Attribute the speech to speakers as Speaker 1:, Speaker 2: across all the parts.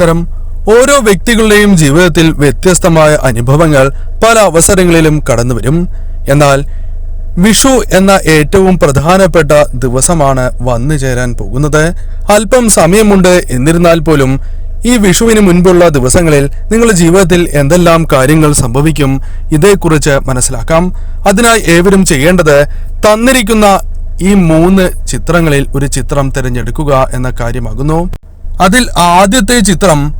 Speaker 1: നമസ്കാരം ഓരോ വ്യക്തികളുടെയും ജീവിതത്തിൽ വ്യത്യസ്തമായ അനുഭവങ്ങൾ പല അവസരങ്ങളിലും കടന്നുവരും. എന്നാൽ വിഷു എന്ന ഏറ്റവും പ്രധാനപ്പെട്ട ദിവസമാണ് വന്നു ചേരാൻ പോകുന്നത്. അല്പം സമയമുണ്ട് എന്നിരുന്നാൽ പോലും ഈ വിഷുവിന് മുൻപുള്ള ദിവസങ്ങളിൽ നിങ്ങളുടെ ജീവിതത്തിൽ എന്തെല്ലാം കാര്യങ്ങൾ സംഭവിക്കും ഇതേക്കുറിച്ച് മനസ്സിലാക്കാം. അതിനായി ഏവരും ചെയ്യേണ്ടത് തന്നിരിക്കുന്ന ഈ മൂന്ന് ചിത്രങ്ങളിൽ ഒരു ചിത്രം തിരഞ്ഞെടുക്കുക എന്ന കാര്യമാകുന്നു. അതിൽ ആദ്യത്തെ ചിത്രം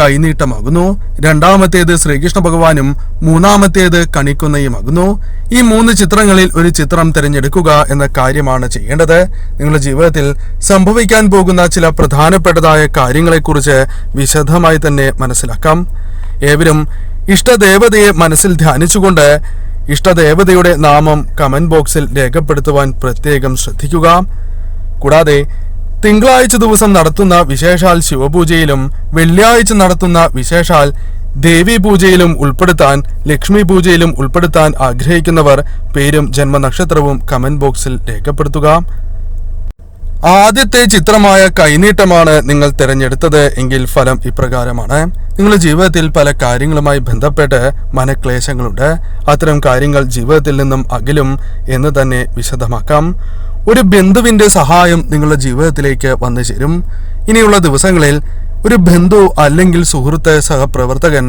Speaker 1: കൈനീട്ടമാകുന്നു. രണ്ടാമത്തേത് ശ്രീകൃഷ്ണ ഭഗവാനും മൂന്നാമത്തേത് കണിക്കുന്നയുമാകുന്നു. ഈ മൂന്ന് ചിത്രങ്ങളിൽ ഒരു ചിത്രം തിരഞ്ഞെടുക്കുക എന്ന കാര്യമാണ് ചെയ്യേണ്ടത്. നിങ്ങളുടെ ജീവിതത്തിൽ സംഭവിക്കാൻ പോകുന്ന ചില പ്രധാനപ്പെട്ടതായ കാര്യങ്ങളെക്കുറിച്ച് വിശദമായി തന്നെ മനസ്സിലാക്കാം. ഏവരും ഇഷ്ടദേവതയെ മനസ്സിൽ ധ്യാനിച്ചുകൊണ്ട് ഇഷ്ടദേവതയുടെ നാമം കമന്റ് ബോക്സിൽ രേഖപ്പെടുത്തുവാൻ പ്രത്യേകം ശ്രദ്ധിക്കുക. കൂടാതെ തിങ്കളാഴ്ച ദിവസം നടത്തുന്ന വിശേഷാൽ ശിവപൂജയിലും വെള്ളിയാഴ്ച നടത്തുന്ന വിശേഷാൽ ദേവി പൂജയിലും ഉൾപ്പെടുത്താൻ ലക്ഷ്മി പൂജയിലും ഉൾപ്പെടുത്താൻ ആഗ്രഹിക്കുന്നവർ പേരും ജന്മനക്ഷത്രവും കമന്റ് ബോക്സിൽ രേഖപ്പെടുത്തുക. ആദ്യത്തെ ചിത്രമായ കൈനീട്ടമാണ് നിങ്ങൾ തിരഞ്ഞെടുത്തത് എങ്കിൽ ഫലം ഇപ്രകാരമാണ്. നിങ്ങളുടെ ജീവിതത്തിൽ പല കാര്യങ്ങളുമായി ബന്ധപ്പെട്ട് മനക്ലേശങ്ങളുണ്ട്. അത്തരം കാര്യങ്ങൾ ജീവിതത്തിൽ നിന്നും അകലും എന്ന് തന്നെ വിശദമാക്കാം. ഒരു ബന്ധുവിന്റെ സഹായം നിങ്ങളുടെ ജീവിതത്തിലേക്ക് വന്നു ചേരും. ഇനിയുള്ള ദിവസങ്ങളിൽ ഒരു ബന്ധു അല്ലെങ്കിൽ സുഹൃത്ത് സഹപ്രവർത്തകൻ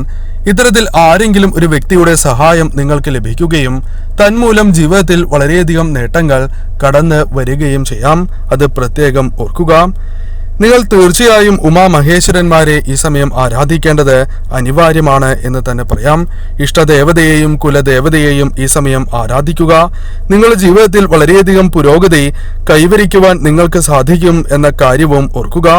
Speaker 1: ഇത്തരത്തിൽ ആരെങ്കിലും ഒരു വ്യക്തിയുടെ സഹായം നിങ്ങൾക്ക് ലഭിക്കുകയും തന്മൂലം ജീവിതത്തിൽ വളരെയധികം നേട്ടങ്ങൾ കടന്ന് വരികയും ചെയ്യാം. അത് പ്രത്യേകം ഓർക്കുക. നിങ്ങൾ തീർച്ചയായും ഉമാമഹേശ്വരന്മാരെ ഈ സമയം ആരാധിക്കേണ്ടത് അനിവാര്യമാണ് എന്ന് തന്നെ പറയാം. ഇഷ്ടദേവതയെയും കുലദേവതയെയും ഈ സമയം ആരാധിക്കുക. നിങ്ങളുടെ ജീവിതത്തിൽ വളരെയധികം പുരോഗതി കൈവരിക്കുവാൻ നിങ്ങൾക്ക് സാധിക്കും എന്ന കാര്യവും ഓർക്കുക.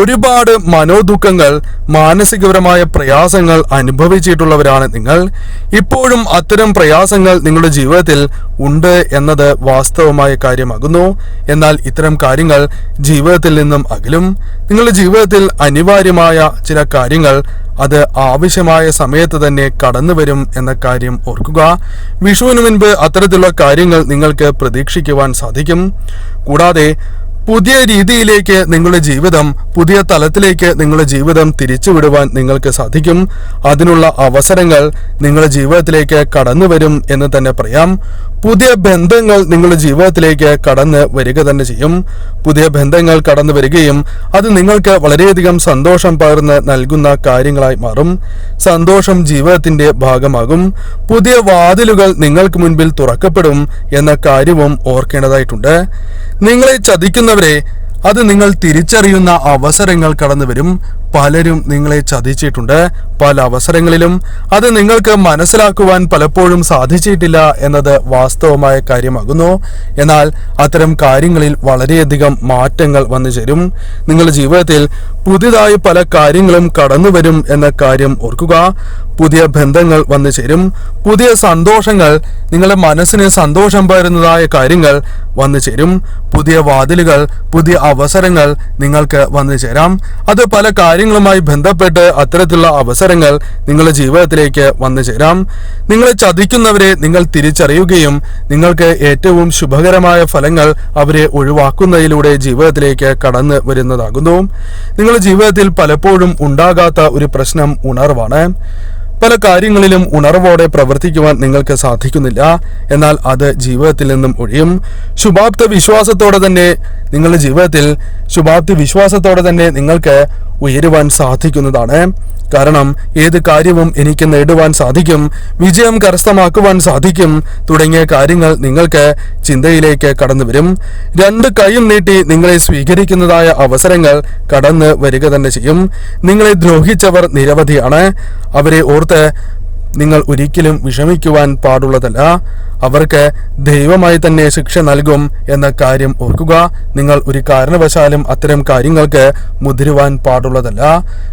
Speaker 1: ഒരുപാട് മനോദുഃഖങ്ങൾ മാനസികപരമായ പ്രയാസങ്ങൾ അനുഭവിച്ചിട്ടുള്ളവരാണ് നിങ്ങൾ. ഇപ്പോഴും അത്തരം പ്രയാസങ്ങൾ നിങ്ങളുടെ ജീവിതത്തിൽ ഉണ്ട് എന്നത് വാസ്തവമായ കാര്യമാകുന്നു. എന്നാൽ ഇത്തരം കാര്യങ്ങൾ ജീവിതത്തിൽ നിന്നും അകലും. നിങ്ങളുടെ ജീവിതത്തിൽ അനിവാര്യമായ ചില കാര്യങ്ങൾ അത് ആവശ്യമായ സമയത്ത് തന്നെ കടന്നു വരും എന്ന കാര്യം ഓർക്കുക. വിഷുവിന് മുൻപ് അത്തരത്തിലുള്ള കാര്യങ്ങൾ നിങ്ങൾക്ക് പ്രതീക്ഷിക്കുവാൻ സാധിക്കും. കൂടാതെ പുതിയ രീതിയിലേക്ക് നിങ്ങളുടെ ജീവിതം പുതിയ തലത്തിലേക്ക് നിങ്ങളുടെ ജീവിതം തിരിച്ചുവിടുവാൻ നിങ്ങൾക്ക് സാധിക്കും. അതിനുള്ള അവസരങ്ങൾ നിങ്ങളുടെ ജീവിതത്തിലേക്ക് കടന്നു വരും എന്ന് തന്നെ പറയാം. പുതിയ ബന്ധങ്ങൾ നിങ്ങളുടെ ജീവിതത്തിലേക്ക് കടന്ന് വരിക തന്നെ ചെയ്യും. പുതിയ ബന്ധങ്ങൾ കടന്നു വരികയും അത് നിങ്ങൾക്ക് വളരെയധികം സന്തോഷം പകർന്ന് നൽകുന്ന കാര്യങ്ങളായി മാറും. സന്തോഷം ജീവിതത്തിന്റെ ഭാഗമാകും. പുതിയ വാതിലുകൾ നിങ്ങൾക്ക് മുൻപിൽ തുറക്കപ്പെടും എന്ന കാര്യവും ഓർക്കേണ്ടതായിട്ടുണ്ട്. നിങ്ങളെ ചതിക്കുന്നവരെ അത് നിങ്ങൾ തിരിച്ചറിയുന്ന അവസരങ്ങൾ കടന്നു വരും പലരും നിങ്ങളെ ചതിച്ചിട്ടുണ്ട്. പല അവസരങ്ങളിലും അത് നിങ്ങൾക്ക് മനസ്സിലാക്കുവാൻ പലപ്പോഴും സാധിച്ചിട്ടില്ല എന്നത് വാസ്തവമായ കാര്യമാകുന്നു. എന്നാൽ അത്തരം കാര്യങ്ങളിൽ വളരെയധികം മാറ്റങ്ങൾ വന്നു ചേരും. നിങ്ങളുടെ ജീവിതത്തിൽ പുതിയതായി പല കാര്യങ്ങളും കടന്നു വരും എന്ന കാര്യം ഓർക്കുക. പുതിയ ബന്ധങ്ങൾ വന്നു ചേരും. പുതിയ സന്തോഷങ്ങൾ നിങ്ങളുടെ മനസ്സിന് സന്തോഷം പകരുന്നതായ കാര്യങ്ങൾ വന്നു ചേരും. പുതിയ വാതിലുകൾ പുതിയ അവസരങ്ങൾ നിങ്ങൾക്ക് വന്നു ചേരാം. അത് പല കാര്യങ്ങളുമായി ബന്ധപ്പെട്ട് അത്തരത്തിലുള്ള അവസരങ്ങൾ നിങ്ങളുടെ ജീവിതത്തിലേക്ക് വന്നു ചേരാം. നിങ്ങളെ ചതിക്കുന്നവരെ നിങ്ങൾ തിരിച്ചറിയുകയും നിങ്ങൾക്ക് ഏറ്റവും ശുഭകരമായ ഫലങ്ങൾ അവരെ ഒഴിവാക്കുന്നതിലൂടെ ജീവിതത്തിലേക്ക് കടന്നു വരുന്നതാകുന്നു. നിങ്ങളുടെ ജീവിതത്തിൽ പലപ്പോഴും ഉണ്ടാകാത്ത ഒരു പ്രശ്നം ഉണർവാണ്. പല കാര്യങ്ങളിലും ഉണർവോടെ പ്രവർത്തിക്കുവാൻ നിങ്ങൾക്ക് സാധിക്കുന്നില്ല. എന്നാൽ അത് ജീവിതത്തിൽ നിന്നും ഒഴിയും. ശുഭാപ്തി വിശ്വാസത്തോടെ തന്നെ നിങ്ങളുടെ ജീവിതത്തിൽ ശുഭാപ്തി വിശ്വാസത്തോടെ തന്നെ നിങ്ങൾക്ക് ഉയരുവാൻ സാധിക്കുന്നതാണ്. കാരണം ഏത് കാര്യവും എനിക്ക് നേടുവാൻ സാധിക്കും വിജയം കരസ്ഥമാക്കുവാൻ സാധിക്കും തുടങ്ങിയ കാര്യങ്ങൾ നിങ്ങൾക്ക് ചിന്തയിലേക്ക് കടന്നു വരും. രണ്ട് കൈയും നീട്ടി നിങ്ങളെ സ്വീകരിക്കുന്നതായ അവസരങ്ങൾ കടന്ന് വരിക തന്നെ ചെയ്യും. നിങ്ങളെ ദ്രോഹിച്ചവർ നിരവധിയാണ്. അവരെ ഓർത്ത് നിങ്ങൾ ഒരിക്കലും വിഷമിക്കുവാൻ പാടുള്ളതല്ല. അവർക്ക് ദൈവമായി തന്നെ ശിക്ഷ നൽകും എന്ന കാര്യം ഓർക്കുക. നിങ്ങൾ ഒരു കാരണവശാലും അത്തരം കാര്യങ്ങൾക്ക് മുതിരുവാൻ പാടുള്ളതല്ല.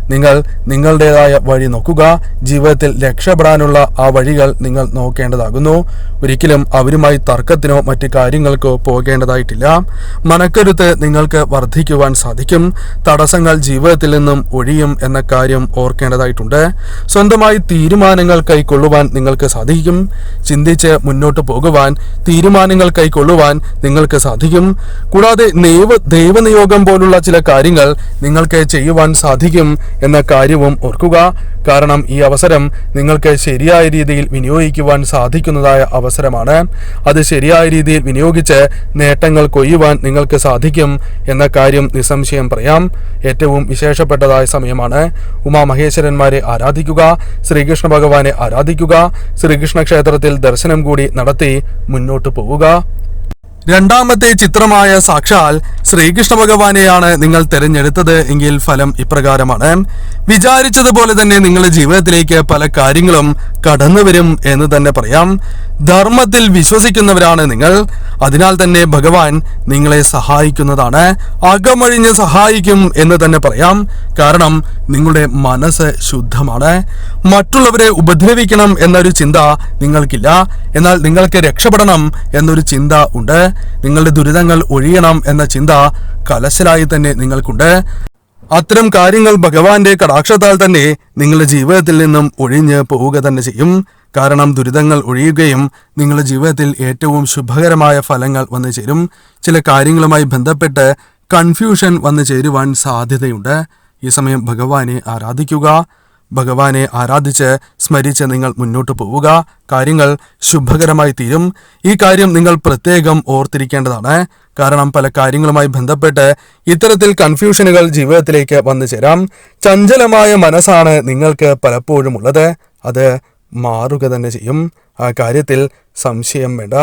Speaker 1: നിങ്ങൾ നിങ്ങളുടേതായ വഴി നോക്കുക. ജീവിതത്തിൽ രക്ഷപ്പെടാനുള്ള ആ വഴികൾ നിങ്ങൾ നോക്കേണ്ടതാകുന്നു. ഒരിക്കലും അവരുമായി തർക്കത്തിനോ മറ്റ് കാര്യങ്ങൾക്കോ പോകേണ്ടതായിട്ടില്ല. മനക്കരുത്ത് നിങ്ങൾക്ക് വർദ്ധിക്കുവാൻ സാധിക്കും. തടസ്സങ്ങൾ ജീവിതത്തിൽ നിന്നും ഒഴിയും എന്ന കാര്യം ഓർക്കേണ്ടതായിട്ടുണ്ട്. സ്വന്തമായി തീരുമാനങ്ങൾ കൈക്കൊള്ളുവാൻ നിങ്ങൾക്ക് സാധിക്കും. ചിന്തിച്ച് മുന്നോട്ട് പോകുവാൻ തീരുമാനങ്ങൾ കൈക്കൊള്ളുവാൻ നിങ്ങൾക്ക് സാധിക്കും. കൂടാതെ ദൈവ ദൈവനിയോഗം പോലുള്ള ചില കാര്യങ്ങൾ നിങ്ങൾക്ക് ചെയ്യുവാൻ സാധിക്കും എന്ന കാര്യവും ഓർക്കുക. കാരണം ഈ അവസരം നിങ്ങൾക്ക് ശരിയായ രീതിയിൽ വിനിയോഗിക്കുവാൻ സാധിക്കുന്നതായ അവസരമാണ്. അത് ശരിയായ രീതിയിൽ വിനിയോഗിച്ച് നേട്ടങ്ങൾ കൊയ്യുവാൻ നിങ്ങൾക്ക് സാധിക്കും എന്ന കാര്യം നിസ്സംശയം പറയാം. ഏറ്റവും വിശേഷപ്പെട്ടതായ സമയമാണ്. ഉമാമഹേശ്വരന്മാരെ ആരാധിക്കുക. ശ്രീകൃഷ്ണ ഭഗവാനെ ആരാധിക്കുക. ശ്രീകൃഷ്ണ ക്ഷേത്രത്തിൽ ദർശനം കൂടി നടത്തി മുന്നോട്ടു പോവുക. രണ്ടാമത്തെ ചിത്രമായ സാക്ഷാൽ ശ്രീകൃഷ്ണ ഭഗവാനെയാണ് നിങ്ങൾ തിരഞ്ഞെടുത്തത് എങ്കിൽ ഫലം ഇപ്രകാരമാണ്. വിചാരിച്ചതുപോലെ തന്നെ നിങ്ങളുടെ ജീവിതത്തിലേക്ക് പല കാര്യങ്ങളും കടന്നു വരും എന്ന് തന്നെ പറയാം. ധർമ്മത്തിൽ വിശ്വസിക്കുന്നവരാണ് നിങ്ങൾ. അതിനാൽ തന്നെ ഭഗവാൻ നിങ്ങളെ സഹായിക്കുന്നതാണ്. അകമഴിഞ്ഞ് സഹായിക്കും എന്ന് തന്നെ പറയാം. കാരണം നിങ്ങളുടെ മനസ്സ് ശുദ്ധമാണ്. മറ്റുള്ളവരെ ഉപദ്രവിക്കണം എന്നൊരു ചിന്ത നിങ്ങൾക്കില്ല. എന്നാൽ നിങ്ങൾക്ക് രക്ഷപ്പെടണം എന്നൊരു ചിന്ത ഉണ്ട്. നിങ്ങളുടെ ദുരിതങ്ങൾ ഒഴിയണം എന്ന ചിന്ത കലശലായി തന്നെ നിങ്ങൾക്കുണ്ട്. അത്തരം കാര്യങ്ങൾ ഭഗവാന്റെ കടാക്ഷത്താൽ തന്നെ നിങ്ങളുടെ ജീവിതത്തിൽ നിന്നും ഒഴിഞ്ഞ് പോവുക തന്നെ ചെയ്യും. കാരണം ദുരിതങ്ങൾ ഒഴിയുകയും നിങ്ങളുടെ ജീവിതത്തിൽ ഏറ്റവും ശുഭകരമായ ഫലങ്ങൾ വന്നു ചേരും. ചില കാര്യങ്ങളുമായി ബന്ധപ്പെട്ട് കൺഫ്യൂഷൻ വന്നു ചേരുവാൻ സാധ്യതയുണ്ട്. ഈ സമയം ഭഗവാനെ ആരാധിക്കുക. ഭഗവാനെ ആരാധിച്ച് സ്മരിച്ച് നിങ്ങൾ മുന്നോട്ട് പോവുക. കാര്യങ്ങൾ ശുഭകരമായി തീരും. ഈ കാര്യം നിങ്ങൾ പ്രത്യേകം ഓർത്തിരിക്കേണ്ടതാണ്. കാരണം പല കാര്യങ്ങളുമായി ബന്ധപ്പെട്ട് ഇത്തരത്തിൽ കൺഫ്യൂഷനുകൾ ജീവിതത്തിലേക്ക് വന്നു ചേരാം. ചഞ്ചലമായ മനസ്സാണ് നിങ്ങൾക്ക് പലപ്പോഴും ഉള്ളത്. അത് മാറുക തന്നെ ചെയ്യും. ആ കാര്യത്തിൽ സംശയം വേണ്ട.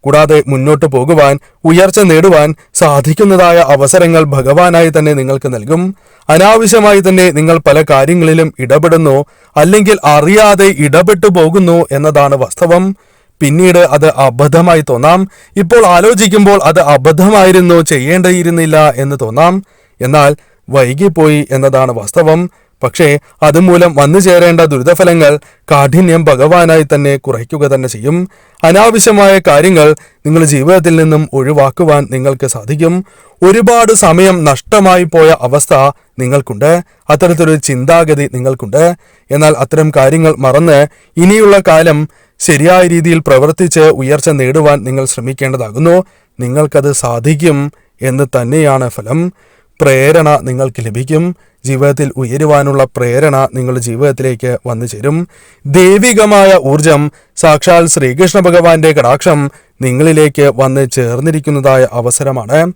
Speaker 1: കൂടാതെ മുന്നോട്ട് പോകുവാൻ ഉയർച്ച നേടുവാൻ സാധിക്കുന്നതായ അവസരങ്ങൾ ഭഗവാനായി തന്നെ നിങ്ങൾക്ക് നൽകും. അനാവശ്യമായി തന്നെ നിങ്ങൾ പല കാര്യങ്ങളിലും ഇടപെടുന്നു അല്ലെങ്കിൽ അറിയാതെ ഇടപെട്ടു പോകുന്നു എന്നതാണ് വാസ്തവം. പിന്നീട് അത് അബദ്ധമായി തോന്നാം. ഇപ്പോൾ ആലോചിക്കുമ്പോൾ അത് അബദ്ധമായിരുന്നു ചെയ്യേണ്ടിയിരുന്നില്ല എന്ന് തോന്നാം. എന്നാൽ വൈകിപ്പോയി എന്നതാണ് വാസ്തവം. പക്ഷേ അതുമൂലം വന്നു ചേരേണ്ട ദുരിതഫലങ്ങൾ കാഠിന്യം ഭഗവാനായി തന്നെ കുറയ്ക്കുക തന്നെ ചെയ്യും. അനാവശ്യമായ കാര്യങ്ങൾ നിങ്ങളുടെ ജീവിതത്തിൽ നിന്നും ഒഴിവാക്കുവാൻ നിങ്ങൾക്ക് സാധിക്കും. ഒരുപാട് സമയം നഷ്ടമായി പോയ അവസ്ഥ നിങ്ങൾക്കുണ്ട്. അത്തരത്തിലൊരു ചിന്താഗതി നിങ്ങൾക്കുണ്ട്. എന്നാൽ അത്തരം കാര്യങ്ങൾ മറന്ന് ഇനിയുള്ള കാലം ശരിയായ രീതിയിൽ പ്രവർത്തിച്ച് ഉയർച്ച നേടുവാൻ നിങ്ങൾ ശ്രമിക്കേണ്ടതാകുന്നു. നിങ്ങൾക്കത് സാധിക്കും എന്ന് തന്നെയാണ് ഫലം. പ്രേരണ നിങ്ങൾക്ക് ലഭിക്കും. ജീവിതത്തിൽ ഉയരുവാനുള്ള പ്രേരണ നിങ്ങളുടെ ജീവിതത്തിലേക്ക് വന്നു ചേരും. ദൈവികമായ ഊർജം സാക്ഷാൽ ശ്രീകൃഷ്ണ ഭഗവാന്റെ കടാക്ഷം നിങ്ങളിലേക്ക് വന്ന് ചേർന്നിരിക്കുന്നതായ അവസരമാണ്.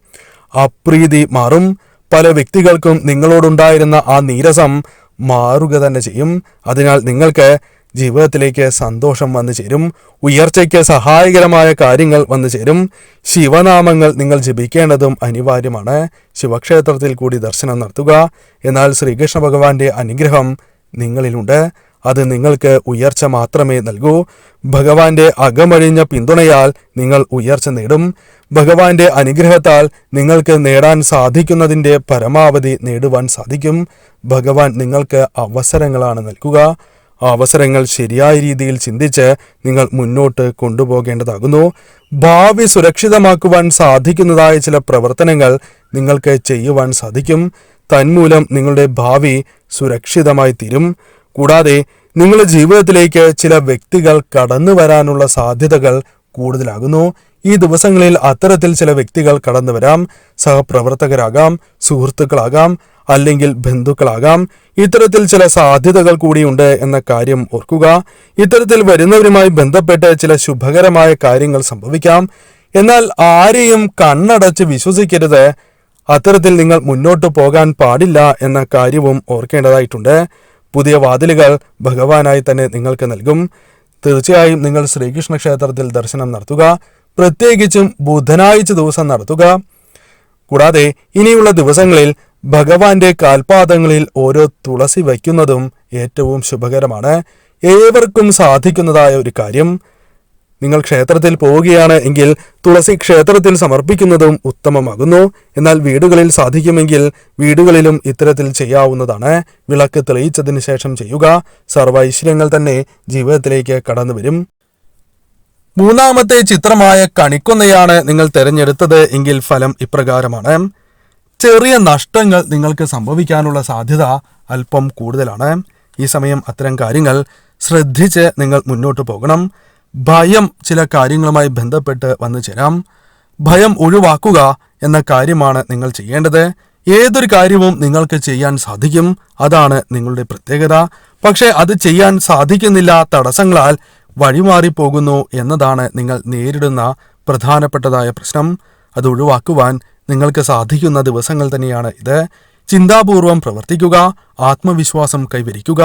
Speaker 1: അപ്രീതി മാറും. പല വ്യക്തികൾക്കും നിങ്ങളോടുണ്ടായിരുന്ന ആ നീരസം മാറുക തന്നെ ചെയ്യും. അതിനാൽ നിങ്ങൾക്ക് ജീവിതത്തിലേക്ക് സന്തോഷം വന്നു ചേരും. ഉയർച്ചയ്ക്ക് സഹായകരമായ കാര്യങ്ങൾ വന്നു ചേരും. ശിവനാമങ്ങൾ നിങ്ങൾ ജപിക്കേണ്ടതും അനിവാര്യമാണ്. ശിവക്ഷേത്രത്തിൽ കൂടി ദർശനം നടത്തുക. എന്നാൽ ശ്രീകൃഷ്ണ ഭഗവാന്റെ അനുഗ്രഹം നിങ്ങളിലുണ്ട്. അത് നിങ്ങൾക്ക് ഉയർച്ച മാത്രമേ നൽകൂ. ഭഗവാന്റെ അകമഴിഞ്ഞ പിന്തുണയാൽ നിങ്ങൾ ഉയർച്ച നേടും. ഭഗവാന്റെ അനുഗ്രഹത്താൽ നിങ്ങൾക്ക് നേടാൻ സാധിക്കുന്നതിന്റെ പരമാവധി നേടുവാൻ സാധിക്കും. ഭഗവാൻ നിങ്ങൾക്ക് അവസരങ്ങളാണ് നൽകുക. അവസരങ്ങൾ ശരിയായ രീതിയിൽ ചിന്തിച്ച് നിങ്ങൾ മുന്നോട്ട് കൊണ്ടുപോകേണ്ടതാകുന്നു. ഭാവി സുരക്ഷിതമാക്കുവാൻ സാധിക്കുന്നതായ ചില പ്രവർത്തനങ്ങൾ നിങ്ങൾക്ക് ചെയ്യുവാൻ സാധിക്കും. തന്മൂലം നിങ്ങളുടെ ഭാവി സുരക്ഷിതമായി തീരും. കൂടാതെ നിങ്ങളുടെ ജീവിതത്തിലേക്ക് ചില വ്യക്തികൾ കടന്നു വരാനുള്ള സാധ്യതകൾ കൂടുതലാകുന്നു. ഈ ദിവസങ്ങളിൽ അത്തരത്തിൽ ചില വ്യക്തികൾ കടന്നു വരാം. സഹപ്രവർത്തകരാകാം സുഹൃത്തുക്കളാകാം അല്ലെങ്കിൽ ബന്ധുക്കളാകാം. ഇത്തരത്തിൽ ചില സാധ്യതകൾ കൂടിയുണ്ട് എന്ന കാര്യം ഓർക്കുക. ഇത്തരത്തിൽ വരുന്നവരുമായി ബന്ധപ്പെട്ട് ചില ശുഭകരമായ കാര്യങ്ങൾ സംഭവിക്കാം. എന്നാൽ ആരെയും കണ്ണടച്ച് വിശ്വസിക്കരുത്. അത്തരത്തിൽ നിങ്ങൾ മുന്നോട്ട് പോകാൻ പാടില്ല എന്ന കാര്യവും ഓർക്കേണ്ടതായിട്ടുണ്ട്. പുതിയ വാതിലുകൾ ഭഗവാനായി തന്നെ നിങ്ങൾക്ക് നൽകും. തീർച്ചയായും നിങ്ങൾ ശ്രീകൃഷ്ണ ക്ഷേത്രത്തിൽ ദർശനം നടത്തുക. പ്രത്യേകിച്ചും ബുധനാഴ്ച ദിവസം നടത്തുക. കൂടാതെ ഇനിയുള്ള ദിവസങ്ങളിൽ ഭഗവാന്റെ കാൽപാദങ്ങളിൽ ഓരോ തുളസി വയ്ക്കുന്നതും ഏറ്റവും ശുഭകരമാണ്. ഏവർക്കും സാധിക്കുന്നതായ ഒരു കാര്യം. നിങ്ങൾ ക്ഷേത്രത്തിൽ പോവുകയാണ് എങ്കിൽ തുളസി ക്ഷേത്രത്തിൽ സമർപ്പിക്കുന്നതും ഉത്തമമാകുന്നു. എന്നാൽ വീടുകളിൽ സാധിക്കുമെങ്കിൽ വീടുകളിലും ഇത്തരത്തിൽ ചെയ്യാവുന്നതാണ്. വിളക്ക് തെളിയിച്ചതിന് ശേഷം ചെയ്യുക. ഐശ്വര്യങ്ങൾ തന്നെ ജീവിതത്തിലേക്ക് കടന്നു വരും. മൂന്നാമത്തെ ചിത്രമായ കണിക്കൊന്നയാണ് നിങ്ങൾ തിരഞ്ഞെടുത്തത് എങ്കിൽ ഫലം ഇപ്രകാരമാണ്. ചെറിയ നഷ്ടങ്ങൾ നിങ്ങൾക്ക് സംഭവിക്കാനുള്ള സാധ്യത അല്പം കൂടുതലാണ്. ഈ സമയം അത്തരം കാര്യങ്ങൾ ശ്രദ്ധിച്ച് നിങ്ങൾ മുന്നോട്ട് പോകണം. ഭയം ചില കാര്യങ്ങളുമായി ബന്ധപ്പെട്ട് വന്നു ചേരാം. ഭയം ഒഴിവാക്കുക എന്ന കാര്യമാണ് നിങ്ങൾ ചെയ്യേണ്ടത്. ഏതൊരു കാര്യവും നിങ്ങൾക്ക് ചെയ്യാൻ സാധിക്കും. അതാണ് നിങ്ങളുടെ പ്രത്യേകത. പക്ഷേ അത് ചെയ്യാൻ സാധിക്കുന്നില്ല തടസ്സങ്ങളാൽ വഴിമാറിപ്പോകുന്നു എന്നതാണ് നിങ്ങൾ നേരിടുന്ന പ്രധാനപ്പെട്ടതായ പ്രശ്നം. അത് ഒഴിവാക്കുവാൻ നിങ്ങൾക്ക് സാധിക്കുന്ന ദിവസങ്ങൾ തന്നെയാണ് ഇത്. ചിന്താപൂർവം പ്രവർത്തിക്കുക ആത്മവിശ്വാസം കൈവരിക്കുക.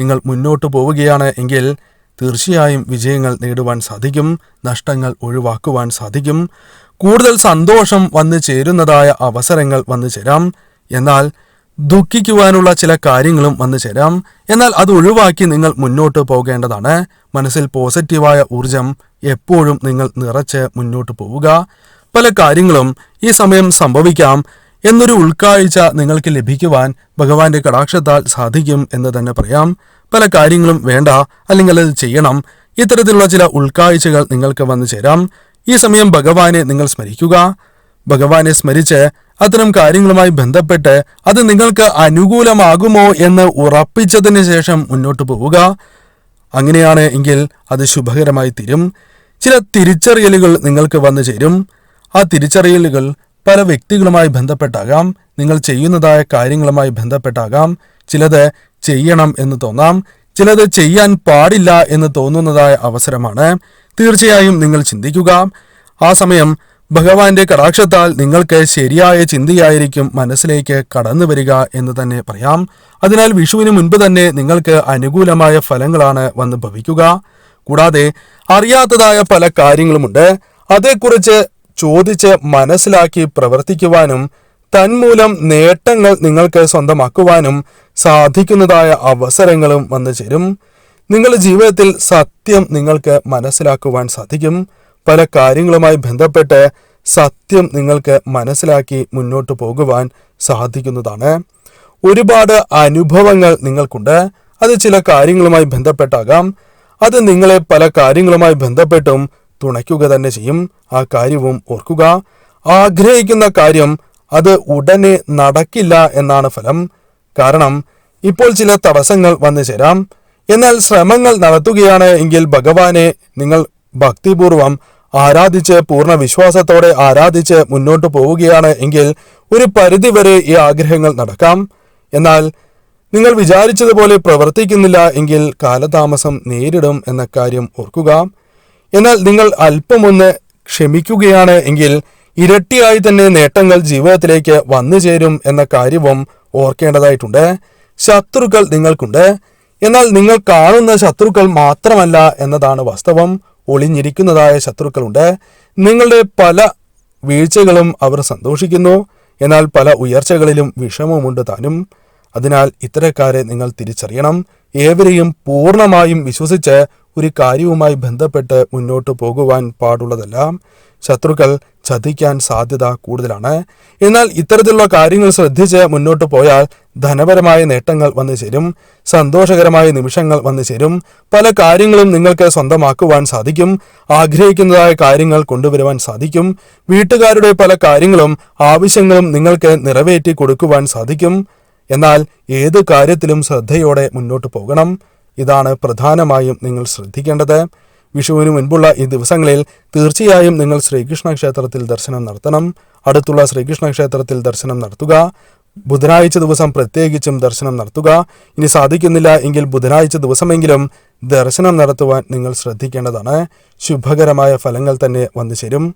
Speaker 1: നിങ്ങൾ മുന്നോട്ട് പോവുകയാണ് എങ്കിൽ തീർച്ചയായും വിജയങ്ങൾ നേടുവാൻ സാധിക്കും നഷ്ടങ്ങൾ ഒഴിവാക്കുവാൻ സാധിക്കും. കൂടുതൽ സന്തോഷം വന്നു ചേരുന്നതായ അവസരങ്ങൾ വന്നു ചേരാം. എന്നാൽ ദുഃഖിക്കുവാനുള്ള ചില കാര്യങ്ങളും വന്നു ചേരാം. എന്നാൽ അത് ഒഴിവാക്കി നിങ്ങൾ മുന്നോട്ട് പോകേണ്ടതാണ്. മനസ്സിൽ പോസിറ്റീവായ ഊർജം എപ്പോഴും നിങ്ങൾ നിറച്ച് മുന്നോട്ട് പോവുക. പല കാര്യങ്ങളും ഈ സമയം സംഭവിക്കാം എന്നൊരു ഉൾക്കാഴ്ച നിങ്ങൾക്ക് ലഭിക്കുവാൻ ഭഗവാന്റെ കടാക്ഷത്താൽ സാധിക്കും എന്ന് തന്നെ പറയാം. പല കാര്യങ്ങളും വേണ്ട അല്ലെങ്കിൽ അത് ചെയ്യണം. ഇത്തരത്തിലുള്ള ചില ഉൾക്കാഴ്ചകൾ നിങ്ങൾക്ക് വന്നു ചേരാം. ഈ സമയം ഭഗവാനെ നിങ്ങൾ സ്മരിക്കുക. ഭഗവാനെ സ്മരിച്ച് അത്തരം കാര്യങ്ങളുമായി ബന്ധപ്പെട്ട് അത് നിങ്ങൾക്ക് അനുകൂലമാകുമോ എന്ന് ഉറപ്പിച്ചതിന് ശേഷം മുന്നോട്ട് പോവുക. അങ്ങനെയാണ് എങ്കിൽ അത് ശുഭകരമായി തീരും. ചില തിരിച്ചറിയലുകൾ നിങ്ങൾക്ക് വന്നു ചേരും. ആ തിരിച്ചറിയലുകൾ പല വ്യക്തികളുമായി ബന്ധപ്പെട്ടാകാം നിങ്ങൾ ചെയ്യുന്നതായ കാര്യങ്ങളുമായി ബന്ധപ്പെട്ടാകാം ചിലത് ചെയ്യണം എന്ന് തോന്നാം ചിലത് ചെയ്യാൻ പാടില്ല എന്ന് തോന്നുന്നതായ അവസരമാണ്. തീർച്ചയായും നിങ്ങൾ ചിന്തിക്കുക. ആ സമയം ഭഗവാന്റെ കടാക്ഷത്താൽ നിങ്ങൾക്ക് ശരിയായ ചിന്തയായിരിക്കും മനസ്സിലേക്ക് കടന്നു വരിക എന്ന് തന്നെ പറയാം. അതിനാൽ വിഷുവിന് മുൻപ് തന്നെ നിങ്ങൾക്ക് അനുകൂലമായ ഫലങ്ങളാണ് വന്ന് ഭവിക്കുക കൂടാതെ അറിയാത്തതായ പല കാര്യങ്ങളുമുണ്ട്. അതേക്കുറിച്ച് ചോദിച്ച് മനസ്സിലാക്കി പ്രവർത്തിക്കുവാനും തന്മൂലം നേട്ടങ്ങൾ നിങ്ങൾക്ക് സ്വന്തമാക്കുവാനും സാധിക്കുന്നതായ അവസരങ്ങളും വന്നു ചേരും. നിങ്ങളുടെ ജീവിതത്തിൽ സത്യം നിങ്ങൾക്ക് മനസ്സിലാക്കുവാൻ സാധിക്കും. പല കാര്യങ്ങളുമായി ബന്ധപ്പെട്ട് സത്യം നിങ്ങൾക്ക് മനസ്സിലാക്കി മുന്നോട്ട് പോകുവാൻ സാധിക്കുന്നതാണ്. ഒരുപാട് അനുഭവങ്ങൾ നിങ്ങൾക്കുണ്ട്. അത് ചില കാര്യങ്ങളുമായി ബന്ധപ്പെട്ടാകാം. അത് നിങ്ങളെ പല കാര്യങ്ങളുമായി ബന്ധപ്പെട്ടും തുണയ്ക്കുക തന്നെ ചെയ്യും. ആ കാര്യവും ഓർക്കുക. ആഗ്രഹിക്കുന്ന കാര്യം അത് ഉടനെ നടക്കില്ല എന്നാണ് ഫലം. കാരണം ഇപ്പോൾ ചില തടസ്സങ്ങൾ വന്നു ചേരാം. എന്നാൽ ശ്രമങ്ങൾ നടത്തുകയാണ് എങ്കിൽ ഭഗവാനെ നിങ്ങൾ ഭക്തിപൂർവം ആരാധിച്ച് പൂർണ വിശ്വാസത്തോടെ ആരാധിച്ച് മുന്നോട്ട് പോവുകയാണ് എങ്കിൽ ഒരു പരിധിവരെ ഈ ആഗ്രഹങ്ങൾ നടക്കാം. എന്നാൽ നിങ്ങൾ വിചാരിച്ചതുപോലെ പ്രവർത്തിക്കുന്നില്ല എങ്കിൽ കാലതാമസം നേരിടും എന്ന കാര്യം ഓർക്കുക. എന്നാൽ നിങ്ങൾ അല്പമൊന്ന് ക്ഷമിക്കുകയാണ് എങ്കിൽ ഇരട്ടിയായി തന്നെ നേട്ടങ്ങൾ ജീവിതത്തിലേക്ക് വന്നു ചേരും എന്ന കാര്യവും ഓർക്കേണ്ടതായിട്ടുണ്ട്. ശത്രുക്കൾ നിങ്ങൾക്കുണ്ട്. എന്നാൽ നിങ്ങൾ കാണുന്ന ശത്രുക്കൾ മാത്രമല്ല എന്നതാണ് വാസ്തവം. ഒളിഞ്ഞിരിക്കുന്നതായ ശത്രുക്കളുണ്ട്. നിങ്ങളുടെ പല വീഴ്ചകളും അവർ സന്തോഷിക്കുന്നു. എന്നാൽ പല ഉയർച്ചകളിലും വിഷമമുണ്ട് താനും. അതിനാൽ ഇത്തരക്കാരെ നിങ്ങൾ തിരിച്ചറിയണം. ഏവരെയും പൂർണമായും വിശ്വസിച്ച് ഒരു കാര്യവുമായി ബന്ധപ്പെട്ട് മുന്നോട്ട് പോകുവാൻ പാടുള്ളതല്ല ശത്രുക്കൾ ചതിക്കാൻ സാധ്യത കൂടുതലാണ്. എന്നാൽ ഇത്തരത്തിലുള്ള കാര്യങ്ങൾ ശ്രദ്ധിച്ച് മുന്നോട്ട് പോയാൽ ധനപരമായ നേട്ടങ്ങൾ വന്നു ചേരും സന്തോഷകരമായ നിമിഷങ്ങൾ വന്നു ചേരും പല കാര്യങ്ങളും നിങ്ങൾക്ക് സ്വന്തമാക്കുവാൻ സാധിക്കും ആഗ്രഹിക്കുന്നതായ കാര്യങ്ങൾ കൊണ്ടുവരുവാൻ സാധിക്കും വീട്ടുകാരുടെ പല കാര്യങ്ങളും ആവശ്യങ്ങളും നിങ്ങൾക്ക് നിറവേറ്റി കൊടുക്കുവാൻ സാധിക്കും. എന്നാൽ ഏതു കാര്യത്തിലും ശ്രദ്ധയോടെ മുന്നോട്ട് പോകണം. ഇതാണ് പ്രധാനമായും നിങ്ങൾ ശ്രദ്ധിക്കേണ്ടത്. വിഷുവിന് മുൻപുള്ള ഈ ദിവസങ്ങളിൽ തീർച്ചയായും നിങ്ങൾ ശ്രീകൃഷ്ണ ക്ഷേത്രത്തിൽ ദർശനം നടത്തണം. അടുത്തുള്ള ശ്രീകൃഷ്ണ ക്ഷേത്രത്തിൽ ദർശനം നടത്തുക. ബുധനാഴ്ച ദിവസം പ്രത്യേകിച്ചും ദർശനം നടത്തുക. ഇനി സാധിക്കുന്നില്ല എങ്കിൽ ബുധനാഴ്ച ദിവസമെങ്കിലും ദർശനം നടത്തുവാൻ നിങ്ങൾ ശ്രദ്ധിക്കേണ്ടതാണ്. ശുഭകരമായ ഫലങ്ങൾ തന്നെ വന്നു ചേരും